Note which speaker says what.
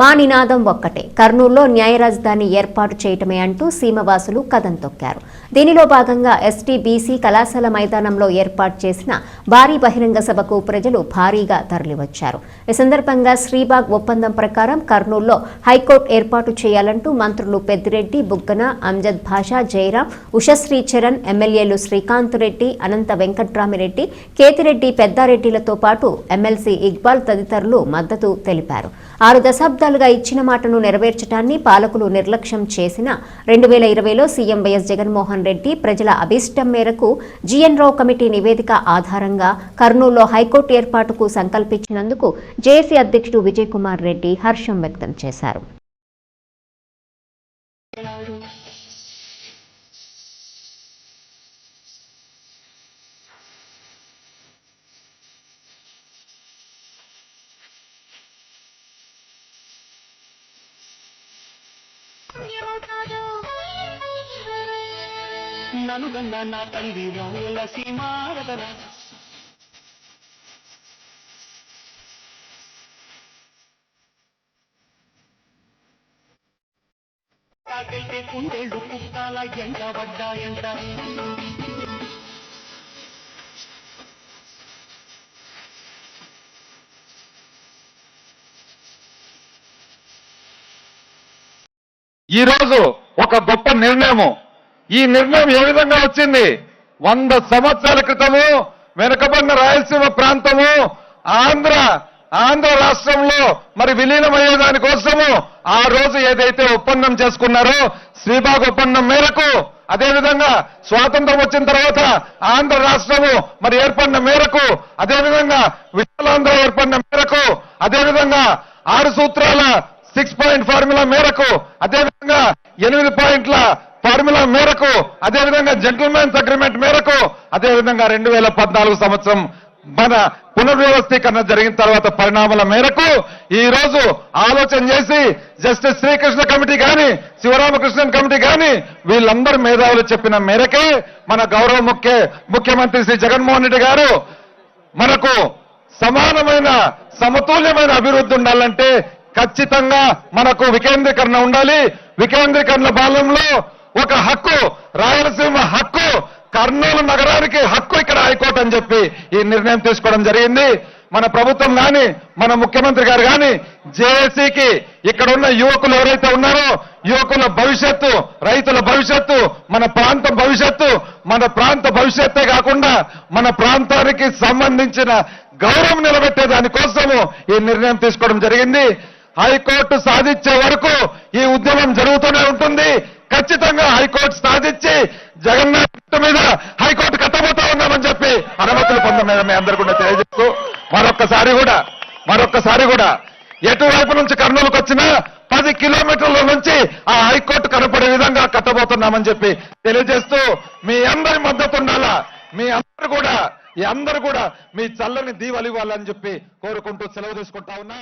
Speaker 1: మా నినాదం ఒక్కటే. కర్నూలులో న్యాయ రాజధాని ఏర్పాటు చేయటమే అంటూ సీమవాసులు కథం తొక్కారు. దీనిలో భాగంగా ఎస్టీ బీసీ కళాశాల మైదానంలో ఏర్పాటు చేసిన భారీ బహిరంగ సభకు ప్రజలు భారీగా తరలివచ్చారు. ఈ సందర్భంగా శ్రీబాగ్ ఒప్పందం ప్రకారం కర్నూలులో హైకోర్టు ఏర్పాటు చేయాలంటూ మంత్రులు పెద్దిరెడ్డి బుగ్గన అంజద్ భాషా జయరాం ఉషశ్రీ చరణ్ ఎమ్మెల్యేలు శ్రీకాంత్ రెడ్డి అనంత వెంకట్రామిరెడ్డి కేతిరెడ్డి పెద్దారెడ్డిలతో పాటు ఎమ్మెల్సీ ఇక్బాల్ తదితరులు మద్దతు తెలిపారు. ఆరు వాగ్దాలుగా ఇచ్చిన మాటను నెరవేర్చడాన్ని పాలకులు నిర్లక్ష్యం చేసిన రెండు వేల ఇరవైలో సీఎం వైఎస్ జగన్మోహన్ రెడ్డి ప్రజల అభీష్టం మేరకు జీఎన్ రావు కమిటీ నివేదిక ఆధారంగా కర్నూలులో హైకోర్టు ఏర్పాటుకు సంకల్పించినందుకు జేఏసీ అధ్యక్షుడు విజయ్ కుమార్ రెడ్డి హర్షం వ్యక్తం చేశారు.
Speaker 2: ననుగన్న నా తల్లి నవ్వుల సీమారదన కాకెళ్తే కుండేళ్ళు కుక్కాల ఎండ పడ్డాయంట.
Speaker 3: ఈ రోజు ఒక గొప్ప నిర్ణయము. ఈ నిర్ణయం ఏ విధంగా వచ్చింది? వంద సంవత్సరాల క్రితము వెనుకబడిన రాయలసీమ ప్రాంతము ఆంధ్ర ఆంధ్ర రాష్ట్రంలో మరి విలీనమయ్యే దానికోసము ఆ రోజు ఏదైతే ఒప్పందం చేసుకున్నారో శ్రీబాగ్ ఒప్పందం మేరకు అదేవిధంగా స్వాతంత్రం వచ్చిన తర్వాత ఆంధ్ర రాష్ట్రము మరి ఏర్పడిన మేరకు అదేవిధంగా విశాలాంధ్ర ఏర్పడిన మేరకు అదేవిధంగా ఆరు సూత్రాల సిక్స్ పాయింట్ ఫార్ములా మేరకు అదేవిధంగా ఎనిమిది పాయింట్ల ఫార్ములా మేరకు అదేవిధంగా జెంటిల్మెన్స్ అగ్రిమెంట్ మేరకు అదేవిధంగా రెండు వేల పద్నాలుగు సంవత్సరం మన పునర్వ్యవస్థీకరణ జరిగిన తర్వాత పరిణామాల మేరకు ఈ రోజు ఆలోచన చేసి జస్టిస్ శ్రీకృష్ణ కమిటీ కానీ శివరామకృష్ణన్ కమిటీ కానీ వీళ్ళందరూ మేధావులు చెప్పిన మేరకే మన గౌరవ ముఖ్య ముఖ్యమంత్రి శ్రీ జగన్మోహన్ రెడ్డి గారు మనకు సమానమైన సమతుల్యమైన అభివృద్ధి ఉండాలంటే ఖచ్చితంగా మనకు వికేంద్రీకరణ ఉండాలి. వికేంద్రీకరణ బాలంలో ఒక హక్కు రాయలసీమ హక్కు కర్నూలు నగరానికి హక్కు ఇక్కడ హైకోర్టు అని చెప్పి ఈ నిర్ణయం తీసుకోవడం జరిగింది. మన ప్రభుత్వం కానీ మన ముఖ్యమంత్రి గారు కానీ జేఏసీకి ఇక్కడ ఉన్న యువకులు ఎవరైతే ఉన్నారో యువకుల భవిష్యత్తు రైతుల భవిష్యత్తు మన ప్రాంతం భవిష్యత్తు మన ప్రాంత భవిష్యత్తే కాకుండా మన ప్రాంతానికి సంబంధించిన గౌరవం నిలబెట్టే దానికోసము ఈ నిర్ణయం తీసుకోవడం జరిగింది. హైకోర్టు సాధించే వరకు ఈ ఉద్యమం జరుగుతూనే ఉంటుంది. ఖచ్చితంగా హైకోర్టు సాధించి జగన్నాథ్ మీద హైకోర్టు కట్టబోతా ఉన్నామని చెప్పి అనుమతులు పొందడం మీ అందరు కూడా తెలియజేస్తూ మరొక్కసారి కూడా మరొక్కసారి కూడా ఎటువైపు నుంచి కర్నూలుకు వచ్చినా పది కిలోమీటర్ల నుంచి ఆ హైకోర్టు కనపడే విధంగా కట్టబోతున్నామని చెప్పి తెలియజేస్తూ మీ అందరి మద్దతు ఉండాలా? మీ అందరు కూడా ఈ అందరు కూడా మీ చల్లని దీవలివ్వాలని ఇవ్వాలని చెప్పి కోరుకుంటూ సెలవు తీసుకుంటా ఉన్నా.